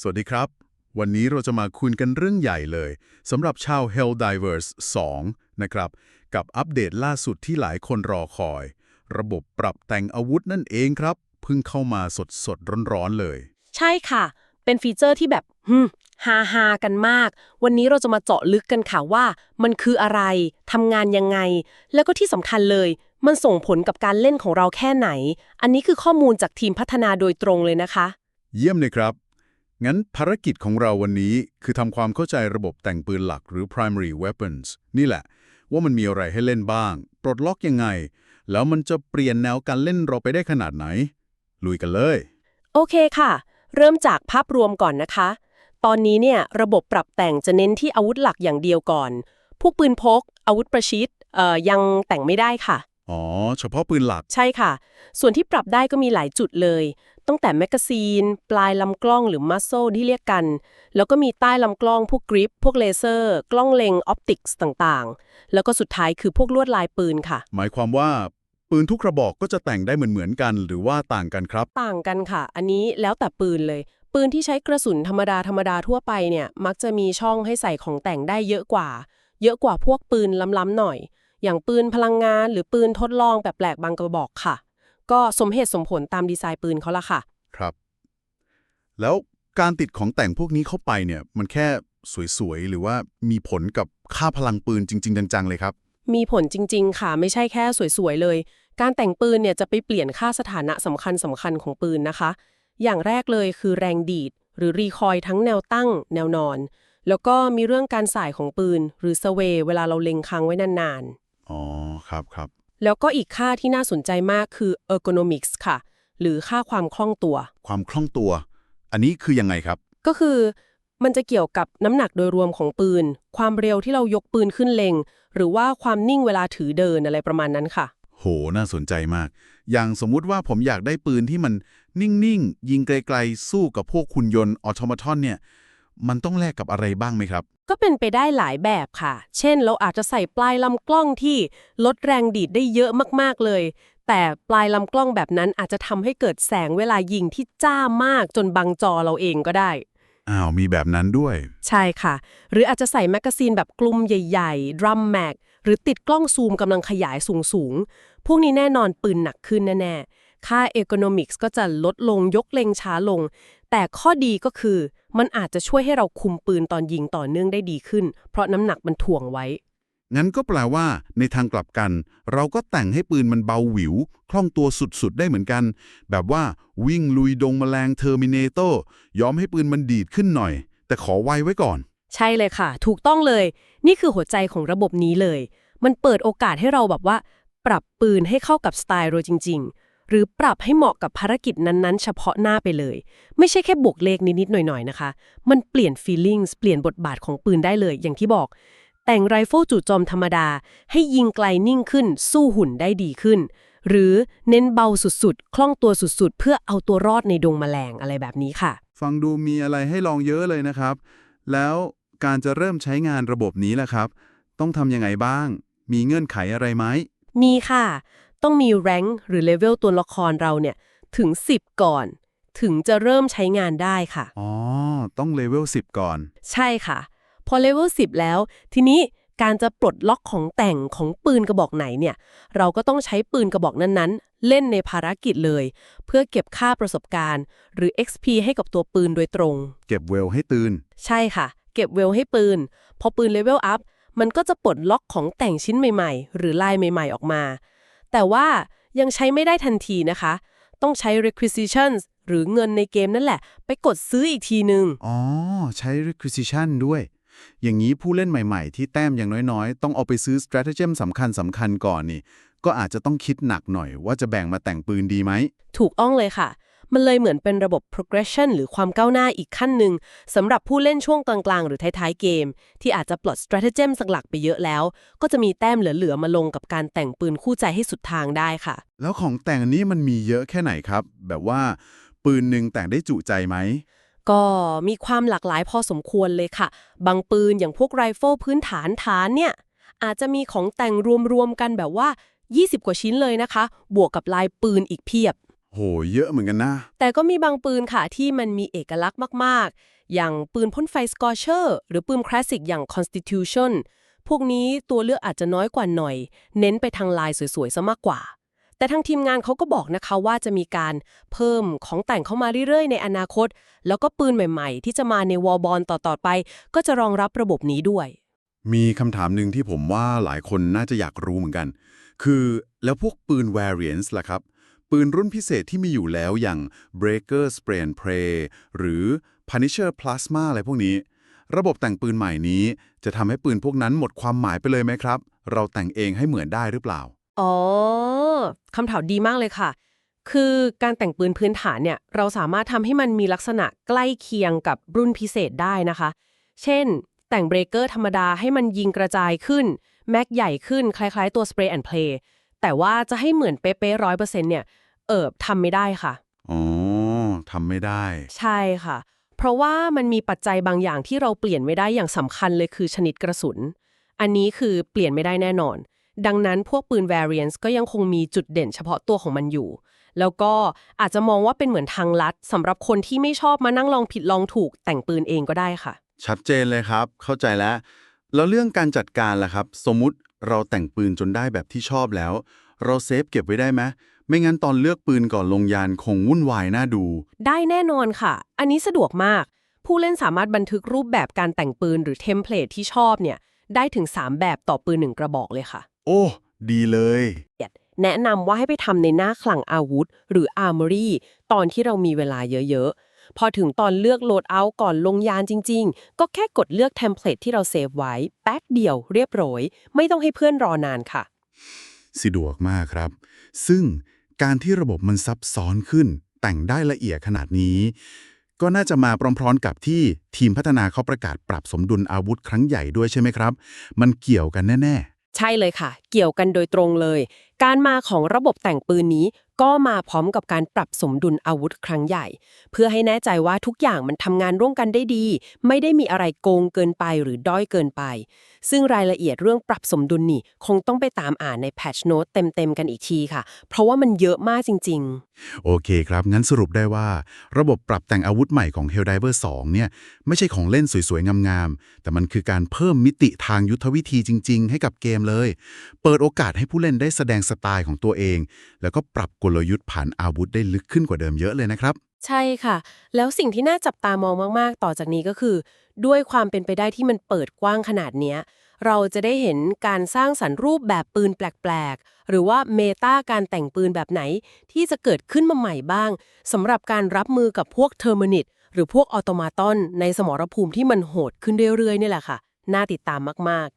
สวัสดีครับ วันนี้เราจะมาคุยกันเรื่องใหญ่เลยสำหรับชาว Helldivers 2 นะครับ กับอัปเดตล่าสุดที่หลายคนรอคอย ระบบปรับแต่งอาวุธนั่นเองครับเพิ่งเข้ามาสดสดๆร้อนๆเลย ใช่ค่ะ เป็นฟีเจอร์ที่แบบฮึมฮาฮาๆกันมาก วันนี้เราจะมาเจาะลึกกันค่ะว่า มันคืออะไรทำงานยังไง แล้วก็ที่สำคัญเลย มันส่งผลกับการเล่นของเราแค่ไหน อันนี้คือข้อมูลจากทีมพัฒนาโดยตรงเลยนะคะ เยี่ยมเลยครับ งั้นภารกิจของเราวันนี้คือทำความเข้าใจระบบแต่งปืนหลักหรือ primary weapons นี่แหละ ว่ามันมีอะไรให้เล่นบ้าง ปลดล็อกยังไง แล้วมันจะเปลี่ยนแนวการเล่นเราไปได้ขนาดไหน ลุยกันเลย โอเคค่ะ เริ่มจากภาพรวมก่อนนะคะ ตอนนี้เนี่ยระบบปรับแต่งจะเน้นที่อาวุธหลักอย่างเดียวก่อน พวกปืนพก อาวุธประชิดเอ่อยังแต่งไม่ได้ค่ะ อ๋อ เฉพาะปืนหลัก ใช่ค่ะ ส่วนที่ปรับได้ก็มีหลายจุดเลย ตั้งแต่แมกกาซีน ปลายลำกล้องหรือมัสโซที่เรียกกัน แล้วก็มีใต้ลำกล้องพวกกริป พวกเลเซอร์ กล้องเล็งออปติกส์ต่างๆ แล้วก็สุดท้ายคือพวกลวดลายปืนค่ะ หมายความว่าปืนทุกกระบอกก็จะแต่งได้เหมือนๆกัน หรือว่าต่างกันครับ ต่างกันค่ะ อันนี้แล้วแต่ปืนเลย ปืนที่ใช้กระสุนธรรมดาธรรมดาทั่วไปเนี่ยมักจะมีช่องให้ใส่ของแต่งได้เยอะกว่า เยอะกว่าพวกปืนล้ำๆหน่อย อย่างปืนพลังงานหรือปืนทดลองแบบแปลกๆบางกระบอกค่ะ ก็สมเหตุสมผลตามดีไซน์ปืนเขาละค่ะ ครับ แล้วการติดของแต่งพวกนี้เข้าไปเนี่ย มันแค่สวยๆ หรือว่ามีผลกับค่าพลังปืนจริง ๆ จังๆ เลยครับ มีผลจริง ๆ ค่ะ ไม่ใช่แค่สวยๆ เลย การแต่งปืนเนี่ยจะไปเปลี่ยนค่าสถานะสำคัญสำคัญของปืนนะคะ อย่างแรกเลยคือแรงดีด หรือรีคอยล์ทั้งแนวตั้ง แนวนอน แล้วก็มีเรื่องการสายของปืน หรือสเวย์เวลาเราเล็งค้างไว้นานอ๋อ ครับครับๆ แล้วก็อีกค่าที่น่าสนใจมากคือ ergonomics ค่ะ หรือค่าความคล่องตัว ความคล่องตัว อันนี้คือยังไงครับ ก็คือมันจะเกี่ยวกับน้ำหนักโดยรวมของปืน ความเร็วที่เรายกปืนขึ้นเล็ง หรือว่าความนิ่งเวลาถือเดินอะไรประมาณนั้นค่ะ โห น่าสนใจมาก อย่างสมมุติว่าผมอยากได้ปืนที่มันนิ่งๆ ยิงไกลๆ สู้กับพวกคุณยนต์ออโตมาทอนเนี่ย มันต้องแลกกับอะไรบ้างไหมครับ ก็เป็นไปได้หลายแบบค่ะ เช่น เราอาจจะใส่ปลายลำกล้องที่ลดแรงดีดได้เยอะมากๆเลย แต่ปลายลำกล้องแบบนั้นอาจจะทำให้เกิดแสงเวลายิงที่จ้ามากจนบังจอเราเองก็ได้ อ้าว มีแบบนั้นด้วย ใช่ค่ะ หรืออาจจะใส่แมกกาซีนแบบกลุ่มใหญ่ๆ ดรัมแม็ก หรือติดกล้องซูมกำลังขยายสูงๆ พวกนี้แน่นอนปืนหนักขึ้นแน่ๆ ค่าเอ o n o m i c s ก็จะลดลงยกเล็งช้าลง แต่ข้อดีก็คือ มันอาจจะช่วยให้เราคุมปืนตอนยิงต่อเนื่องได้ดีขึ้น เพราะน้ำหนักมันถ่วงไว้ งั้นก็แปลว่า ในทางกลับกัน เราก็แต่งให้ปืนมันเบาหวิว คล่องตัวสุดๆ ได้เหมือนกัน แบบว่าวิ่งลุยดงแมลงเทอร์มินเตอร์ยอมให้ปืนมันดีดขึ้นหน่อย แต่ขอไวไว้ก่อน ใช่เลยค่ะ ถูกต้องเลย นี่คือหัวใจของระบบนี้เลย มันเปิดโอกาสให้เราแบบว่า ปรับปืนให้เข้ากับสไตล์เราจริง ๆ หรือปรับให้เหมาะกับภารกิจนั้นๆ เฉพาะหน้าไปเลย ไม่ใช่แค่บวกเลขนิดๆหน่อยๆนะคะ มันเปลี่ยน feelings เปลี่ยนบทบาทของปืนได้เลยอย่างที่บอก แต่งไรเฟิลจู่โจมธรรมดา ให้ยิงไกลนิ่งขึ้น สู้หุ่นได้ดีขึ้น หรือเน้นเบาสุดๆ คล่องตัวสุดๆ เพื่อเอาตัวรอดในดงแมลงอะไรแบบนี้ค่ะ ฟังดูมีอะไรให้ลองเยอะเลยนะครับ แล้วการจะเริ่มใช้งานระบบนี้ล่ะครับ ต้องทำยังไงบ้าง มีเงื่อนไขอะไรไหมมีค่ะ ต้องมีแรงหรือเลเวลตัวละครเราเนี่ยถึง 10 ก่อน ถึงจะเริ่มใช้งานได้ค่ะ อ๋อ ต้องเลเวล10 ก่อน ใช่ค่ะ พอเลเวล10 แล้ว ทีนี้การจะปลดล็อกของแต่งของปืนกระบอกไหนเนี่ย เราก็ต้องใช้ปืนกระบอกนั้นๆ เล่นในภารกิจเลย เพื่อเก็บค่าประสบการณ์ หรือ XP ให้กับตัวปืนโดยตรง เก็บเวลให้ตื่น ใช่ค่ะ เก็บเวลให้ปืน พอปืนเลเวลอัพมันก็จะปลดล็อกของแต่งชิ้นใหม่ ๆ หรือลายใหม่ ๆ ออกมา แต่ว่ายังใช้ไม่ได้ทันทีนะคะ ต้องใช้ requisitions หรือเงินในเกมนั่นแหละ ไปกดซื้ออีกทีนึงอ๋อ ใช้ requisition ด้วย อย่างนี้ผู้เล่นใหม่ๆ ที่แต้มอย่างน้อยๆ ต้องเอาไปซื้อ stratagem สำคัญสำคัญๆก่อนนี่ ก็อาจจะต้องคิดหนักหน่อยว่าจะแบ่งมาแต่งปืนดีไหม ถูกอ้องเลยค่ะ มันเลยเหมือนเป็นระบบ progression หรือความก้าวหน้าอีกขั้นหนึ่งสำหรับผู้เล่นช่วงกลางๆ หรือท้ายๆเกม ที่อาจจะปลด stratagem สักหลักไปเยอะแล้ว ก็จะมีแต้มเหลือๆมาลงกับการแต่งปืนคู่ใจให้สุดทางได้ค่ะ แล้วของแต่งอันนี้มันมีเยอะแค่ไหนครับ แบบว่าปืนหนึ่งแต่งได้จุใจไหมก็มีความหลากหลายพอสมควรเลยค่ะ บางปืนอย่างพวกไรเฟิลพื้นฐานฐานเนี่ย อาจจะมีของแต่งรวมๆกันแบบว่า 20 กว่าชิ้นเลยนะคะ บวกกับลายปืนอีกเพียบ โห เยอะเหมือนกันนะ แต่ก็มีบางปืนค่ะที่มันมีเอกลักษณ์มาก ๆ อย่างปืนพ่นไฟสกอร์เชอร์ หรือปืนคลาสสิกอย่าง Constitution พวกนี้ตัวเลือกอาจจะน้อยกว่าหน่อย เน้นไปทางลายสวย ๆ ซะมากกว่า แต่ทางทีมงานเขาก็บอกนะคะว่าจะมีการเพิ่มของแต่งเข้ามาเรื่อย ๆ ในอนาคต แล้วก็ปืนใหม่ ๆ ที่จะมาในวอลบอลต่อ ๆ ไป ก็จะรองรับระบบนี้ด้วย มีคำถามหนึ่งที่ผมว่าหลายคนน่าจะอยากรู้เหมือนกัน คือแล้วพวกปืน variants ล่ะครับ ปืนรุ่นพิเศษที่มีอยู่แล้วอย่าง Breaker Spray and Pray หรือ Punisher Plasma อะไรพวกนี้ ระบบแต่งปืนใหม่นี้ จะทำให้ปืนพวกนั้นหมดความหมายไปเลยไหมครับ เราแต่งเองให้เหมือนได้หรือเปล่า อ๋อคำถามดีมากเลยค่ะ คือการแต่งปืนพื้นฐานเนี่ย เราสามารถทำให้มันมีลักษณะใกล้เคียงกับรุ่นพิเศษได้นะคะ เช่น แต่งเบรกเกอร์ธรรมดาให้มันยิงกระจายขึ้น แม็กใหญ่ขึ้นคล้ายๆ ตัว Spray and Play แต่ว่าจะให้เหมือนเป๊ะๆร้อยเปอร์เซ็นต์เนี่ย เอิบทำไม่ได้ค่ะ อ๋อทำไม่ได้ ใช่ค่ะ เพราะว่ามันมีปัจจัยบางอย่างที่เราเปลี่ยนไม่ได้อย่างสำคัญเลยคือชนิดกระสุน อันนี้คือเปลี่ยนไม่ได้แน่นอน ดังนั้นพวกปืน variants ก็ยังคงมีจุดเด่นเฉพาะตัวของมันอยู่ แล้วก็อาจจะมองว่าเป็นเหมือนทางลัดสำหรับคนที่ไม่ชอบมานั่งลองผิดลองถูกแต่งปืนเองก็ได้ค่ะ ชัดเจนเลยครับ เข้าใจแล้ว แล้วเรื่องการจัดการล่ะครับ สมมุติเราแต่งปืนจนได้แบบที่ชอบแล้ว เราเซฟเก็บไว้ได้ไหม ไม่งั้นตอนเลือกปืนก่อนลงยานคงวุ่นวายน่าดู ได้แน่นอนค่ะ อันนี้สะดวกมาก ผู้เล่นสามารถบันทึกรูปแบบการแต่งปืนหรือเทมเพลตที่ชอบเนี่ย ได้ถึง 3 แบบต่อปืนหนึ่งกระบอกเลยค่ะ โอ้ ดีเลย แนะนำว่าให้ไปทำในหน้าคลังอาวุธ หรือ Armory ตอนที่เรามีเวลาเยอะๆ พอถึงตอนเลือกโหลดเอาท์ก่อนลงยานจริง ๆ ก็แค่กดเลือกเทมเพลตที่เราเซฟไว้แป๊บเดียวเรียบร้อย ไม่ต้องให้เพื่อนรอนานค่ะ สะดวกมากครับ ซึ่ง การที่ระบบมันซับซ้อนขึ้น แต่งได้ละเอียดขนาดนี้ ก็น่าจะมาพร้อมๆกับที่ทีมพัฒนาเขาประกาศปรับสมดุลอาวุธครั้งใหญ่ด้วยใช่ไหมครับ มันเกี่ยวกันแน่ใช่เลยค่ะ เกี่ยวกันโดยตรงเลย การมาของระบบแต่งปืนนี้ก็มาพร้อมกับการปรับสมดุลอาวุธครั้งใหญ่ เพื่อให้แน่ใจว่าทุกอย่างมันทำงานร่วมกันได้ดี ไม่ได้มีอะไรโกงเกินไปหรือด้อยเกินไป ซึ่งรายละเอียดเรื่องปรับสมดุลนี่ คงต้องไปตามอ่านในแพทชโน้ตเต็มๆกันอีกทีค่ะ เพราะว่ามันเยอะมากจริงๆๆโอเคครับ งั้นสรุปได้ว่า ระบบปรับแต่งอาวุธใหม่ของ Helldiver 2 เนี่ย ไม่ใช่ของเล่นสวยๆ งามๆ แต่มันคือการเพิ่มมิติทางยุทธวิธีจริง ๆ ให้กับเกมเลย เปิดโอกาสให้ผู้เล่นได้แสดงสไตล์ของตัวเอง แล้วก็ปรับกลยุทธ์ผ่านอาวุธได้ลึกขึ้นกว่าเดิมเยอะเลยนะครับ ใช่ค่ะ แล้วสิ่งที่น่าจับตามองมาก ๆ ต่อจากนี้ก็คือ ด้วยความเป็นไปได้ที่มันเปิดกว้างขนาดเนี้ย เราจะได้เห็นการสร้างสรรค์รูปแบบปืนแปลก ๆ หรือว่าเมตาการแต่งปืนแบบไหนที่จะเกิดขึ้นมาใหม่บ้างสำหรับการรับมือกับพวกเทอร์มินิตหรือพวกออโตมาตอนในสมรภูมิที่มันโหดขึ้นเรื่อยๆนี่แหละค่ะ น่าติดตามมาก ๆ